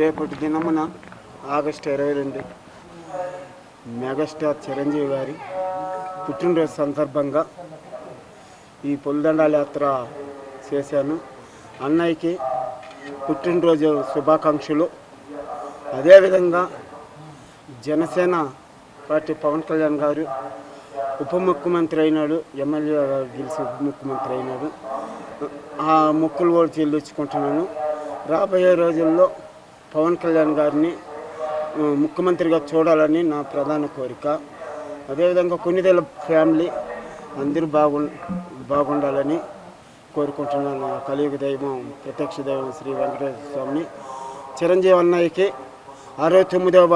రేపటి దినమున ఆగస్టు ఇరవై రెండు మెగాస్టార్ చిరంజీవి గారి పుట్టినరోజు సందర్భంగా ఈ పులిదండాల యాత్ర చేశాను. అన్నయ్యకి పుట్టినరోజు శుభాకాంక్షలు. అదేవిధంగా జనసేన పార్టీ పవన్ కళ్యాణ్ గారు ఉప ముఖ్యమంత్రి అయినాడు ఎమ్మెల్యే గెలిచి ఉప ముఖ్యమంత్రి అయినాడు. ఆ మొక్కులు కూడా చెల్లించుకుంటున్నాను రాబోయే రోజుల్లో పవన్ కళ్యాణ్ గారిని ముఖ్యమంత్రిగా చూడాలని నా ప్రధాన కోరిక. అదేవిధంగా కొన్నిదేళ్ళ ఫ్యామిలీ అందరూ బాగు బాగుండాలని కోరుకుంటున్నాను కలియుగ దైవం ప్రత్యక్ష దైవం శ్రీ వెంకటేశ్వర స్వామిని చిరంజీవి అన్నయ్యకి అరవై తొమ్మిదవ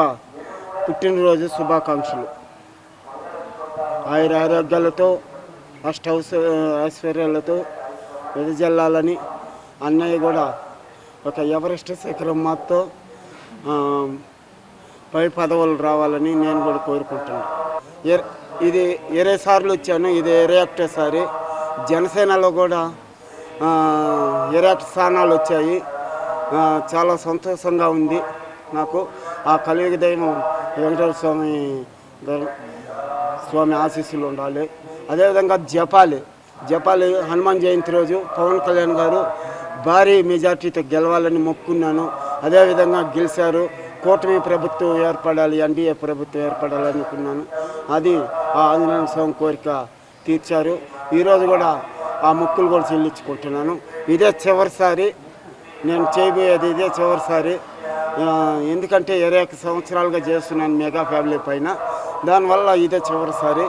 పుట్టినరోజు శుభాకాంక్షలు. ఆయుర ఆరోగ్యాలతో అష్ట ఐశ్వర్యాలతో వెదజల్లాలని అన్నయ్య కూడా ఒక ఎవరెస్ట్ శిఖరం మాతో పై పదవులు రావాలని నేను కూడా కోరుకుంటున్నాను. ఇది ఇరవై సార్లు వచ్చాను ఇది ఇరవై సారి. జనసేనలో కూడా ఆ, స్థానాలు వచ్చాయి. చాలా సంతోషంగా ఉంది నాకు. ఆ కలియుగ దైవం వెంకటేశ్వర స్వామి స్వామి ఆశీస్సులు ఉండాలి. అదేవిధంగా జపాలి. జపాలి హనుమాన్ జయంతి రోజు పవన్ కళ్యాణ్ గారు భారీ మెజార్టీతో గెలవాలని మొక్కున్నాను. అదేవిధంగా గెలిచారు. కూటమి ప్రభుత్వం ఏర్పడాలి ఎన్డీఏ ప్రభుత్వం ఏర్పడాలి అనుకున్నాను అది ఆ ఆంజనేయ స్వామి కోరిక తీర్చారు. ఈరోజు కూడా ఆ మొక్కులు కూడా చెల్లించుకుంటున్నాను. ఇదే చివరిసారి నేను చేయబోయేది ఇదే చివరిసారి. ఎందుకంటే ఇరవై సంవత్సరాలుగా చేస్తున్నాను మెగా ఫ్యామిలీ పైన. దానివల్ల ఇదే చివరిసారి.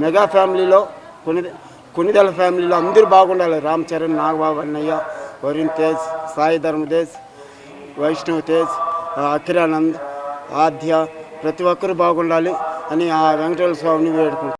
మెగా ఫ్యామిలీలో కొన్ని కొనిదెల ఫ్యామిలీలో అందరూ బాగుండాలి. రామ్ చరణ్ నాగబాబు అన్నయ్య వరుణ్ తేజ్ సాయి ధర్మ తేజ్ వైష్ణవ్ తేజ్ అఖిరానంద్ ఆద్య ప్రతి ఒక్కరు బాగుండాలి అని ఆ వెంకటేశ్వర స్వామిని వేడుకుంటాను